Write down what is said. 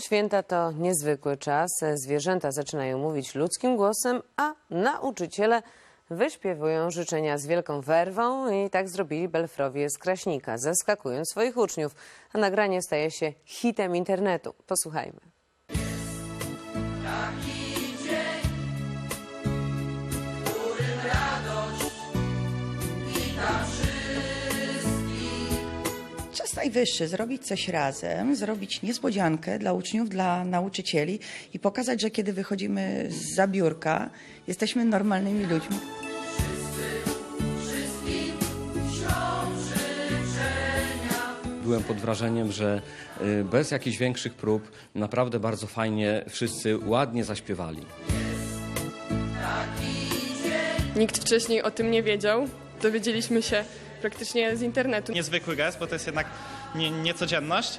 Święta to niezwykły czas. Zwierzęta zaczynają mówić ludzkim głosem, a nauczyciele wyśpiewują życzenia z wielką werwą i tak zrobili Belfrowie z Kraśnika, zaskakując swoich uczniów. A nagranie staje się hitem internetu. Posłuchajmy. Najwyższy zrobić coś razem, zrobić niespodziankę dla uczniów, dla nauczycieli i pokazać, że kiedy wychodzimy z biurka, jesteśmy normalnymi ludźmi. Byłem pod wrażeniem, że y, bez jakichś większych prób naprawdę bardzo fajnie wszyscy ładnie zaśpiewali. Nikt wcześniej o tym nie wiedział. Dowiedzieliśmy się praktycznie z internetu. niezwykły gest, bo to jest jednak nie, niecodzienność.